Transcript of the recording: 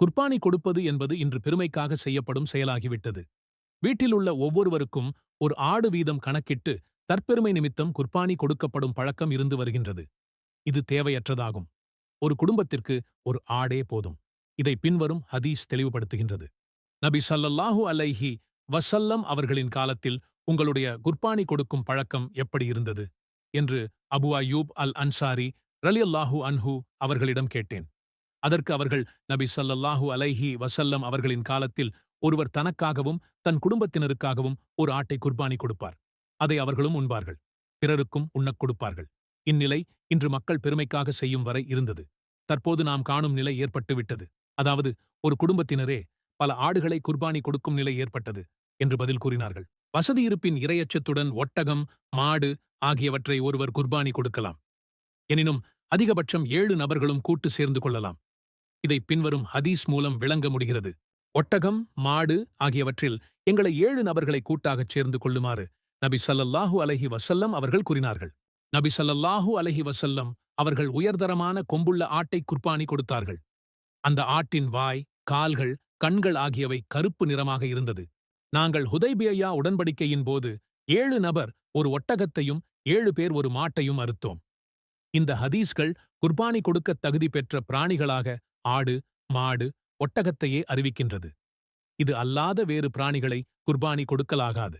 குர்பானி கொடுப்பது என்பது இன்று பெருமைக்காக செய்யப்படும் செயலாகிவிட்டது. வீட்டிலுள்ள ஒவ்வொருவருக்கும் ஒரு ஆடு வீதம் கணக்கிட்டு தற்பெருமை நிமித்தம் குர்பானி கொடுக்கப்படும் பழக்கம் இருந்து வருகின்றது. இது தேவையற்றதாகும். ஒரு குடும்பத்திற்கு ஒரு ஆடே போதும். இதை பின்வரும் ஹதீஸ் தெளிவுபடுத்துகின்றது. நபி சல்லல்லாஹு அலைஹி வசல்லம் அவர்களின் காலத்தில் உங்களுடைய குர்பானி கொடுக்கும் பழக்கம் எப்படி இருந்தது? என்று அபு அயூப் அல் அன்சாரி ரலியல்லாஹு அன்ஹு அவர்களிடம் கேட்டேன். அதற்கு அவர்கள் நபி சல்லல்லாஹூ அலைஹி வசல்லம் அவர்களின் காலத்தில் ஒருவர் தனக்காகவும் தன் குடும்பத்தினருக்காகவும் ஒரு ஆட்டை குர்பானி கொடுப்பார். அதை அவர்களும் உண்பார்கள். பிறருக்கும் உண்ணக் கொடுப்பார்கள். இந்நிலை இன்று மக்கள் பெருமைக்காக செய்யும் வரை இருந்தது. தற்போது நாம் காணும் நிலை ஏற்பட்டுவிட்டது அதாவது ஒரு குடும்பத்தினரே பல ஆடுகளை குர்பானி கொடுக்கும் நிலை ஏற்பட்டது என்று பதில் கூறினார்கள். வசதியிருப்பின் இரையச்சத்துடன் ஒட்டகம் மாடு ஆகியவற்றை ஒருவர் குர்பானி கொடுக்கலாம். எனினும் அதிகபட்சம் ஏழு நபர்களும் கூட்டு சேர்ந்து கொள்ளலாம். இதை பின்வரும் ஹதீஸ் மூலம் விளங்க முடிகிறது. ஒட்டகம் மாடு ஆகியவற்றில் எங்களை ஏழு நபர்களை கூட்டாகச் சேர்ந்து கொள்ளுமாறு நபி சல்லல்லாஹூ அலஹி வசல்லம் அவர்கள் கூறினார்கள். நபி சல்லல்லாஹூ அலஹி வசல்லம் அவர்கள் உயர்தரமான கொம்புள்ள ஆட்டை குர்பானி கொடுத்தார்கள். அந்த ஆட்டின் வாய் கால்கள் கண்கள் ஆகியவை கருப்பு நிறமாக இருந்தது. நாங்கள் ஹுதைபியா உடன்படிக்கையின் போது ஏழு நபர் ஒரு ஒட்டகத்தையும் ஏழு பேர் ஒரு மாட்டையும் அறுத்தோம். இந்த ஹதீஸ்கள் குர்பானி கொடுக்கத் தகுதி பெற்ற பிராணிகளாக ஆடு மாடு ஒட்டகத்தையே அறிவிக்கின்றது. இது அல்லாத வேறு பிராணிகளை குர்பானி கொடுக்கலாகாது.